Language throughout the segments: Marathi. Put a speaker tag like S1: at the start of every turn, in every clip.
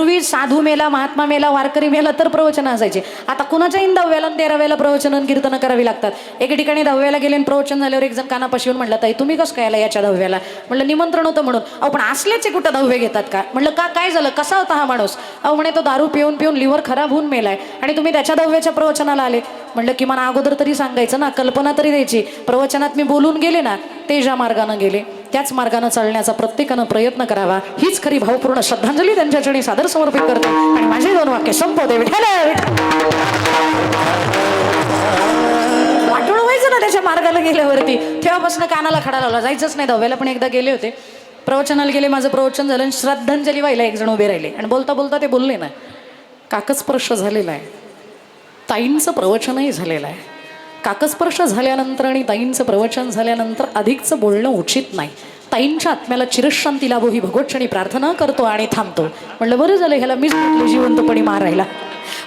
S1: पूर्वी साधू मेला महात्मा मेला वारकरी मेला तर प्रवचन असायचे. आता कुणाच्याही दहाव्याला आणि तेराव्याला प्रवचन कीर्तन करावी लागतात. एके ठिकाणी दहाव्याला गेले आणि प्रवचन झाल्यावर एक जण कानापाशी येऊन म्हणलं ताई तुम्ही कसं काय याच्या दहाव्याला? म्हणलं निमंत्रण होतं म्हणून. अहो पण असल्याचे कुठं दहावे घेतात का? म्हणलं का काय झालं? कसा होता हा माणूस? अहो म्हणे तो दारू पिऊन पिऊन लिव्हर खराब होऊन मेलाय आणि तुम्ही त्याच्या दहाव्याच्या प्रवचनाला आले. म्हणलं किमान अगोदर तरी सांगायचं ना कल्पना तरी द्यायची. प्रवचनात मी बोलून गेले ना तेजा मार्गानं गेले. त्याच मार्गानं चालण्याचा प्रत्येकानं प्रयत्न करावा. हीच खरी भावपूर्ण श्रद्धांजली त्यांच्या चरणी सादर समर्पित करते. आणि माझे दोन वाक्य संपवते विठ्ठल व्हायचं ना त्याच्या मार्गाला गेल्यावरती. तेव्हापासून कानाला खडा लावला. जायचंच नाही. दहाव्याला पण एकदा गेले होते. प्रवचनाला गेले माझं प्रवचन झालं आणि श्रद्धांजली व्हायला एक जण उभे राहिले. आणि बोलता बोलता ते बोलले ना काकस्पर्श झालेला आहे. ताईंचं प्रवचनही झालेलं आहे. काकस्पर्श झाल्यानंतर आणि ताईंचं प्रवचन झाल्यानंतर अधिकचं बोलणं उचित नाही. ताईंच्या आत्म्याला चिरशांती लाभो ही भगवतक्षणी प्रार्थना करतो आणि थांबतो. म्हणलं बरं झालं ह्याला मीच म्हटलं जिवंतपणी मारायला.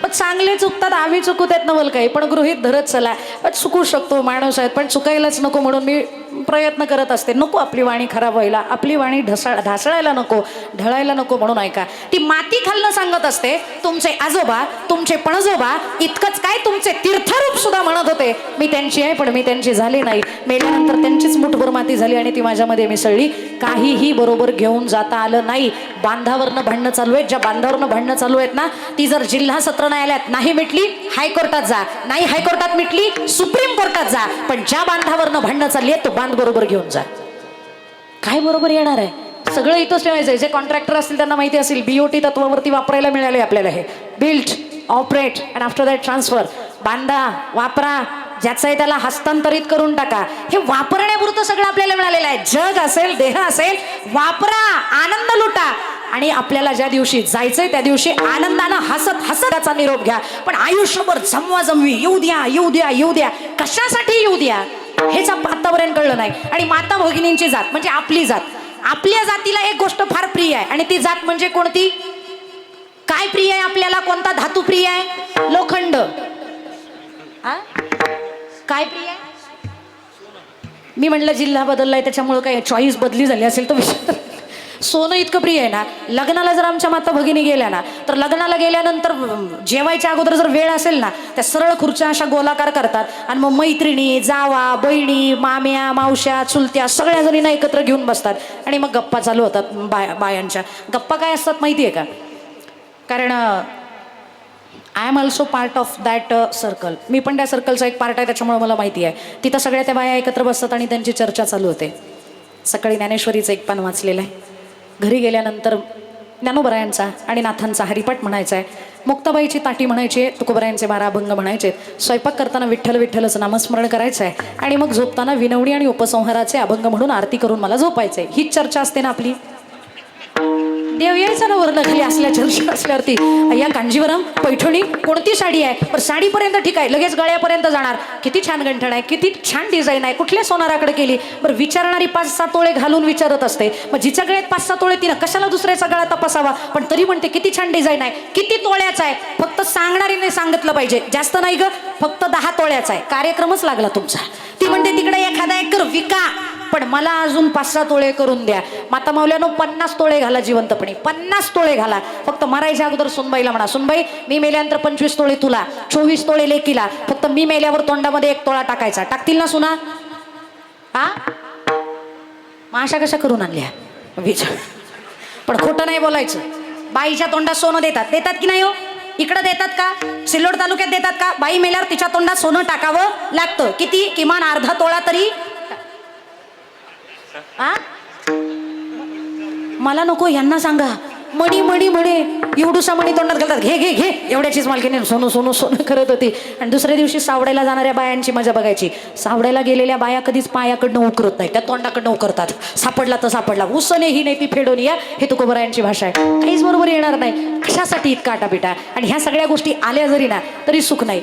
S1: पण चांगले चुकतात आम्ही चुकू त्यात नवल काही पण गृहित धरत चला. पण चुकू शकतो माणूस आहेत पण चुकायलाच नको म्हणून मी प्रयत्न करत असते. नको आपली वाणी खराब व्हायला. आपली वाणी ढसाळ ढासळायला नको ढळायला नको म्हणून ऐका. ती माती खालनं सांगत असते तुमचे आजोबा तुमचे पणजोबा इतकंच काय तुमचे तीर्थरूप सुद्धा म्हणत होते. मी त्यांची आहे पण मी त्यांची झाली नाही. मेल्यानंतर त्यांचीच मुठभर माती झाली आणि ती माझ्यामध्ये मिसळली. काहीही बरोबर घेऊन जाता आलं नाही. बांधावरनं भांडणं चालू आहेत. ज्या बांधावरनं भांडणं चालू आहेत ना ती जर जिल्हा सत्र न्यायालयात नाही मिटली हायकोर्टात जा. नाही हायकोर्टात मिटली सुप्रीम कोर्टात जा. पण ज्या बांधावरनं भांडणं चालली आहेत तो बांध बरोबर घेऊन जा. काय बरोबर येणार आहे? सगळं इथंच ठेवायचं जे कॉन्ट्रॅक्टर असतील त्यांना माहिती असेल बीओटी तत्वावरती वापरायला मिळाले आपल्याला हे. Built operate and after that transfer बांधा वापरा. ज्याचं आहे त्याला हस्तांतरित करून टाका. हे वापरण्यापुरतं सगळं आपल्याला मिळालेलं आहे. जग असेल देह असेल वापरा आनंद लुटा. आणि आपल्याला ज्या दिवशी जायचंय त्या दिवशी आनंदानं हसत हसत त्याचा निरोप घ्या. पण आयुष्यभर जमवा जमवी येऊ द्या येऊ द्या येऊ द्या. कशासाठी येऊ द्या? हेच आप- आतापर्यंत कळलं नाही. आणि माता भगिनींची जात म्हणजे आपली जात. आपल्या जातीला एक गोष्ट फार प्रिय आहे. आणि ती जात म्हणजे कोणती? काय प्रिय आहे आपल्याला? कोणता धातू प्रिय आहे? लोखंड. काय प्रिय आहे? मी म्हणलं जिल्हा बदललाय त्याच्यामुळे काय चॉईस बदली झाली असेल तर विचार. सोनं इतकं प्रिय आहे ना लग्नाला जर आमच्या माता भगिनी गेल्या ना तर लग्नाला गेल्यानंतर जेवायच्या अगोदर जर वेळ असेल ना त्या सरळ खुर्च्या अशा गोलाकार करतात आणि मग मैत्रिणी जावा बहिणी माम्या मावश्या चुलत्या सगळ्या जणींना एकत्र घेऊन बसतात आणि मग गप्पा चालू होतात बाया बायांच्या. गप्पा काय असतात माहिती आहे का? कारण I am also part of that circle मी पण त्या सर्कलचा एक पार्ट आहे त्याच्यामुळे मला माहिती आहे. तिथं सगळ्या त्या बाया एकत्र बसतात आणि त्यांची चर्चा चालू होते. सकाळी ज्ञानेश्वरीचं एक पान वाचलेलं आहे. घरी गेल्यानंतर ज्ञानोबरायांचा आणि नाथांचा हरिपाठ म्हणायचा आहे. मुक्ताबाईची ताटी म्हणायची आहे तुकोबरायांचे बारा अभंग म्हणायचे स्वयंपाक करताना विठ्ठल विठ्ठलचं नामस्मरण करायचं आहे. आणि मग झोपताना विनवणी आणि उपसंहाराचे अभंग म्हणून आरती करून मला झोपायचं आहे. हीच चर्चा असते ना आपली? देव यायचा ना वर खाली असल्या चर्चा असल्यावरती. या कांजीवरम पैठणी कोणती साडी आहे? पण साडीपर्यंत ठीक आहे लगेच गळ्यापर्यंत जाणार. किती छान गंठण आहे किती छान डिझाईन आहे. कुठल्या सोनाराकडे केली? बरं विचारणारी पाच सात तोळे घालून विचारत असते. मग जिच्या गळ्यात पाच सहा तोळे तिनं कशाला दुसऱ्याचा गळा तपासावा? पण तरी म्हणते किती छान डिझाईन आहे. किती तोळ्याचा आहे? फक्त सांगणारीने सांगितलं पाहिजे. जास्त नाही ग फक्त दहा तोळ्याचा आहे. कार्यक्रमच लागला तुमचा. ती म्हणते तिकडे एखादा एकर विका. पण मला अजून पाच सहा तोळे करून द्या. माता मावल्यानो पन्नास तोळे घाला जिवंतपणी. पन्नास तोळे घाला. फक्त मरायच्या अगोदर सुनबाईला म्हणा. सुनबाई मी मेल्यानंतर पंचवीस तोळे तुला चोवीस तोळे लेकीला. फक्त मी मेल्यावर तोंडामध्ये एक तोळा टाकायचा. टाकतील ना सुना? हा मग अशा कशा करून आणल्या? विचार पण खोटं नाही बोलायचं. बाईच्या तोंडात सोनं देतात. देतात की नाही हो? इकडं देतात का? सिल्लोड तालुक्यात देतात का? बाई मेल्यावर तिच्या तोंडात सोनं टाकावं लागतं. किती? किमान अर्धा तोळा तरी मला नको यांना सांगा. मणी मणी म्हणे एवढूसा मणी तोंडात घालतात. घे घे घे. एवढ्याचीच मालकीने सोनं सोनं सोनं करत होती. आणि दुसऱ्या दिवशी सावडायला जाणाऱ्या बायांची मजा बघायची. सावडायला गेलेल्या बाया कधीच पायाकडनं उकरत नाही त्या तोंडाकडनं उकरतात. सापडला तर सापडला. उसने ही नाही ती फेडून या. हे तुकोबरायांची भाषा आहे. काहीच बरोबर येणार नाही. कशासाठी इतका आटापिटा? आणि ह्या सगळ्या गोष्टी आल्या जरी ना तरी सुख नाही.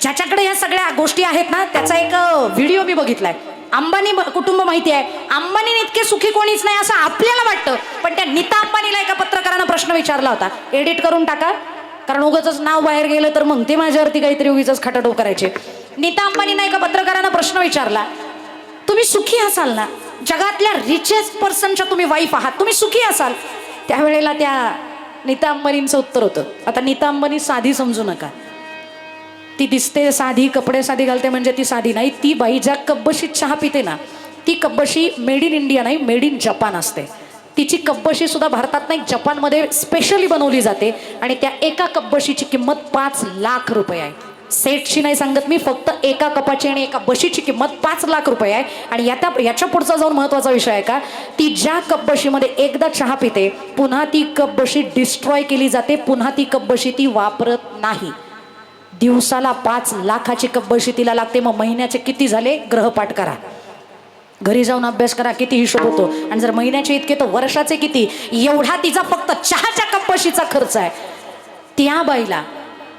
S1: ज्याच्याकडे ह्या सगळ्या गोष्टी आहेत ना त्याचा एक व्हिडिओ मी बघितलाय. अंबानी कुटुंब माहिती आहे. अंबानी इतके सुखी कोणीच नाही असं आपल्याला वाटतं. पण त्या नीता अंबानीला एका पत्रकारानं प्रश्न विचारला होता. एडिट करून टाका. कारण उगाच नाव बाहेर गेलं तर मग ते माझ्यावरती काहीतरी उगीच खटाटो करायचे. नीता अंबानीना एका पत्रकारानं प्रश्न विचारला. तुम्ही सुखी असाल ना? जगातल्या रिचेस्ट पर्सनच्या तुम्ही वाईफ आहात. तुम्ही सुखी असाल? त्यावेळेला त्या नीता अंबानींचं उत्तर होतं. आता नीता अंबानी साधी समजू नका. ती दिसते साधी कपडे साधी घालते म्हणजे ती साधी नाही. ती बाई ज्या कब्बशीत चहा पिते ना ती कब्बशी मेड इन इंडिया नाही मेड इन जपान असते. तिची कब्बशी सुद्धा भारतात नाही जपानमध्ये स्पेशली बनवली जाते आणि त्या एका कब्बशीची किंमत पाच लाख रुपये आहे. सेटची नाही सांगत मी फक्त एका कपाची आणि एका बशीची किंमत पाच लाख रुपये आहे. आणि याच्या याच्या पुढचा जाऊन महत्त्वाचा विषय आहे का? ती ज्या कब्बशीमध्ये एकदा चहा पिते पुन्हा ती कब्बशी डिस्ट्रॉय केली जाते पुन्हा ती कब्बशी ती वापरत नाही. दिवसाला पाच लाखाची कब्बशी तिला लागते. मग महिन्याचे किती झाले? ग्रहपाठ करा. घरी जाऊन अभ्यास करा किती हिशोब होतो. आणि जर महिन्याचे इतके तर वर्षाचे किती? एवढा तिचा फक्त चहाच्या कप्पशीचा खर्च आहे. त्या बाईला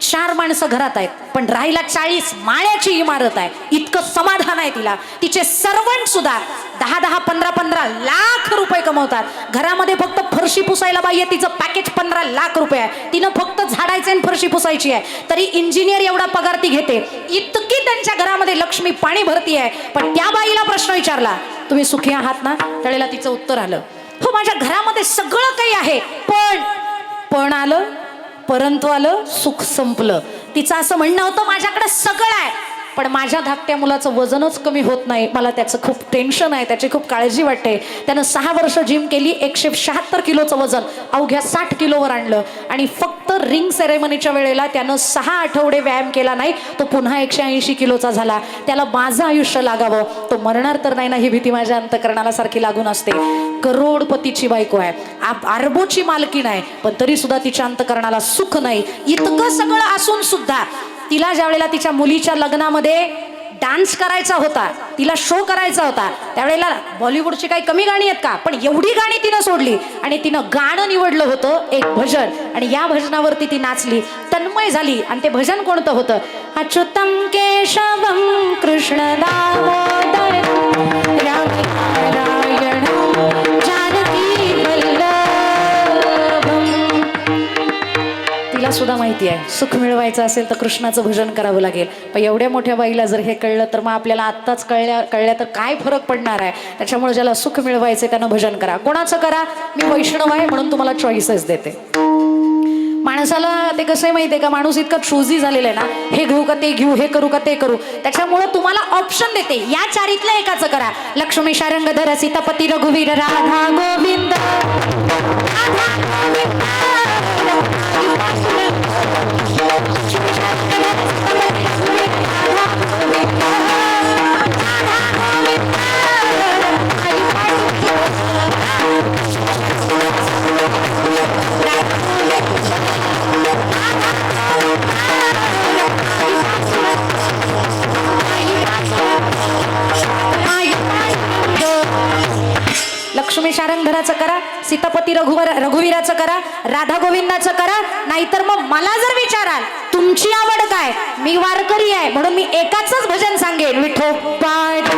S1: चार माणसं घरात आहेत पण राहिला चाळीस माळ्याची इमारत आहे. इतकं समाधान आहे तिला. तिचे सर्वंट सुद्धा दहा दहा पंधरा पंधरा लाख रुपये कमवतात. घरामध्ये फक्त फरशी पुसायला बाई आहे तिचं पॅकेज पंधरा लाख रुपये आहे. तिनं फक्त झाडायचे आणि फरशी पुसायची आहे. तरी इंजिनियर एवढा पगार ती घेते. इतकी त्यांच्या घरामध्ये लक्ष्मी पाणी भरती आहे. पण त्या बाईला प्रश्न विचारला तुम्ही सुखी आहात ना? त्यावेळेला तिचं उत्तर आलं हो माझ्या घरामध्ये सगळं काही आहे. पण पण आलं परंतु आलं सुख संपलं. तिचं असं म्हणणं होतं माझ्याकडे सगळं आहे. पण माझ्या धाकट्या मुलाचं वजनच कमी होत नाही. मला त्याचं खूप टेन्शन आहे त्याची खूप काळजी वाटते. त्यानं सहा वर्ष जिम केली एकशे शहात्तर किलोचं वजन. अवघ्या साठ किलोवर आणलं. आणि फक्त रिंग सेरेमनीच्या वेळेला त्यानं सहा आठवडे व्यायाम केला नाही तो पुन्हा एकशे ऐंशी किलोचा झाला. त्याला माझं आयुष्य लागावं. तो मरणार तर नाही ना ही भीती माझ्या अंतकरणाला सारखी लागून असते. करोडपतीची बायको आहे. अरबोची मालकीण आहे पण तरी सुद्धा तिच्या अंतकरणाला सुख नाही. इतकं सगळं असून सुद्धा तिला ज्या वेळेला तिच्या मुलीच्या लग्नामध्ये डान्स करायचा होता तिला शो करायचा होता त्यावेळेला बॉलिवूडची काही कमी गाणी आहेत का? पण एवढी गाणी तिनं सोडली आणि तिनं गाणं निवडलं होतं एक भजन. आणि या भजनावरती ती नाचली. तन्मय झाली. आणि ते भजन कोणतं होतं? अच्युतम केशवम कृष्ण दामोदर सुद्धा माहिती आहे. सुख मिळवायचं असेल तर कृष्णाचं भजन करावं लागेल. पण एवढ्या मोठ्या बाईला जर हे कळलं तर मग आपल्याला आत्ताच कळल्या कळल्या तर काय फरक पडणार आहे? त्याच्यामुळे ज्याला सुख मिळवायचं त्यानं भजन करा. कोणाचं करा? मी वैष्णव आहे म्हणून तुम्हाला चॉईसेस देते. माणसाला ते कसं आहे माहिती आहे का? माणूस इतका चुजी झालेला आहे ना. हे घेऊ का ते घेऊ हे करू का ते करू. त्याच्यामुळं तुम्हाला ऑप्शन देते. या चारीतलं एकाचं करा. लक्ष्मी शारंगधर सीतापती रघुवीर राधा गोविंद. रामायणाचं करा सीतापती रघुवर रघुवीराचं करा राधा गोविंदाचं करा नाहीतर मग मला जर विचाराल तुमची आवड काय? मी वारकरी आहे म्हणून मी एकाच भजन सांगेन. विठो पाठ